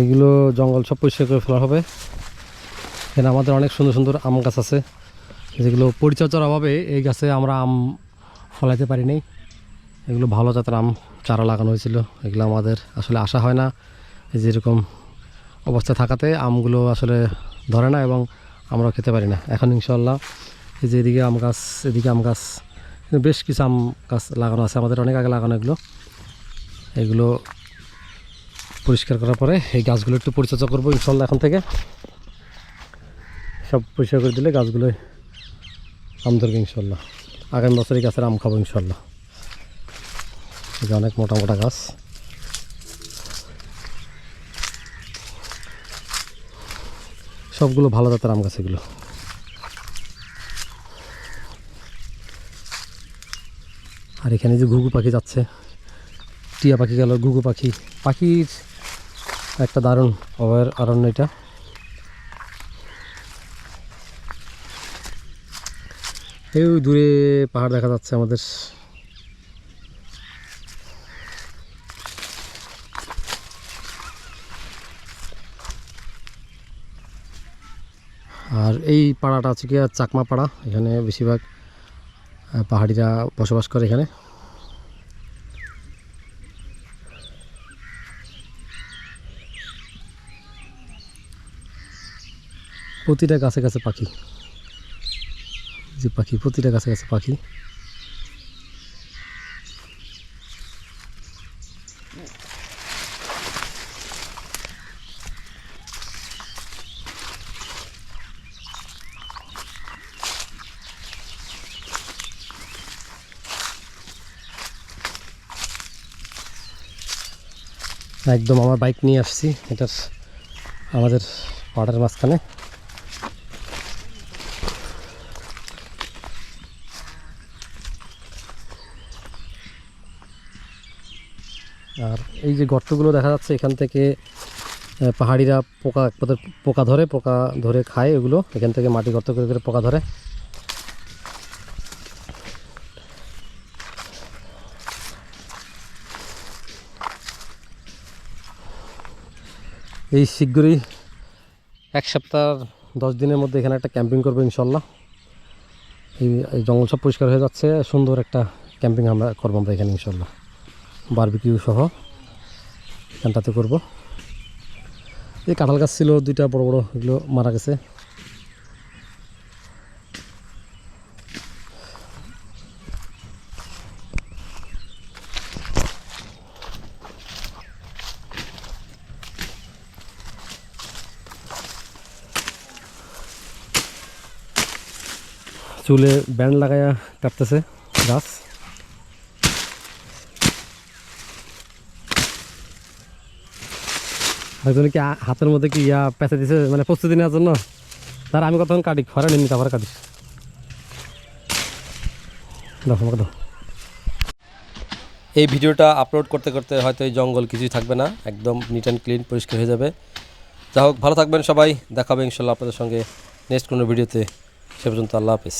এগুলো জঙ্গল সব পরিষ্কার করে ফেলা হবে। এখানে আমাদের অনেক সুন্দর সুন্দর আম গাছ আছে। যেগুলো পরিচর্যার অভাবে এই গাছে আমরা আম ফলাইতে পারি এগুলো ভালো জাতের আম, চারা লাগানো হয়েছিল। এগুলো আমাদের আসলে আশা হয় না। যেরকম অবস্থা থাকাতে আমগুলো আসলে ধরে না এবং আমরা খেতে পারি না। এখন ইনশাল্লাহ এই যে এদিকে আম গাছ, এদিকে আম গাছ, বেশ কিছু আম গাছ লাগানো আছে। আমাদের অনেক আগে লাগানো এগুলো। এগুলো পরিষ্কার করার পরে এই গাছগুলো একটু পরিচর্যা করব ইনশাল্লাহ এখন থেকে। সব পরিষ্কার করে দিলে গাছগুলো আম ধরবে ইনশাল্লাহ আগামী বছর এই গাছের আম খাব ইনশাল্লাহ যে অনেক মোটা মোটা গাছ। সবগুলো ভালো জাতের আম গাছ এগুলো। আর এখানে যে ঘুঘু পাখি যাচ্ছে, টিয়া পাখি গেল, ঘুঘু পাখি। পাখির একটা দারুণ অভয়ের অরণ্য এটা। এই দূরে পাহাড় দেখা যাচ্ছে আমাদের। আর এই পাড়াটা আছে কি চাকমা পাড়া এখানে বেশিরভাগ পাহাড়িরা বসবাস করে এখানে। প্রতিটা গাছে গাছে পাখি। যে পাখি, প্রতিটা গাছে গাছে পাখি। একদম আমার বাইক নিয়ে আসছি এটার আমাদের পাহাড়ের মাঝখানে। আর এই যে গর্তগুলো দেখা যাচ্ছে, এখান থেকে পাহাড়িরা পোকা পোকা ধরে পোকা ধরে খায় এগুলো। এখান থেকে মাটি গর্ত করে করে পোকা ধরে। এই শীঘ্রই এক সপ্তাহ, দশ দিনের মধ্যে এখানে একটা ক্যাম্পিং করব ইনশাল্লাহ। এই জঙ্গল সব পরিষ্কার হয়ে যাচ্ছে। সুন্দর একটা ক্যাম্পিং আমরা করব আমরা এখানে ইনশাল্লাহ। বারবিকিউ সহ এখানটাতে করব। এই কাঁঠাল গাছ ছিল, দুইটা বড় বড়, এগুলো মারা গেছে। চুলে ব্যান্ড লাগাইয়া কাটতেছে গাছ। একজন কি হাতের মধ্যে কি ইয়া পেঁচে দিছে মানে প্রস্তুতি নেওয়ার জন্য? তার আমি কতক্ষণ কাটি? খরা নিনি তারপরে কাটিস। এই ভিডিওটা আপলোড করতে করতে হয়তো এই জঙ্গল কিছুই থাকবে না। একদম নিট অ্যান্ড ক্লিন পরিষ্কার হয়ে যাবে। যা হোক, ভালো থাকবেন সবাই। দেখাবে ইনশাল্লাহ আপনাদের সঙ্গে নেক্সট কোনো ভিডিওতে। সে পর্যন্ত আল্লাহ হাফিজ।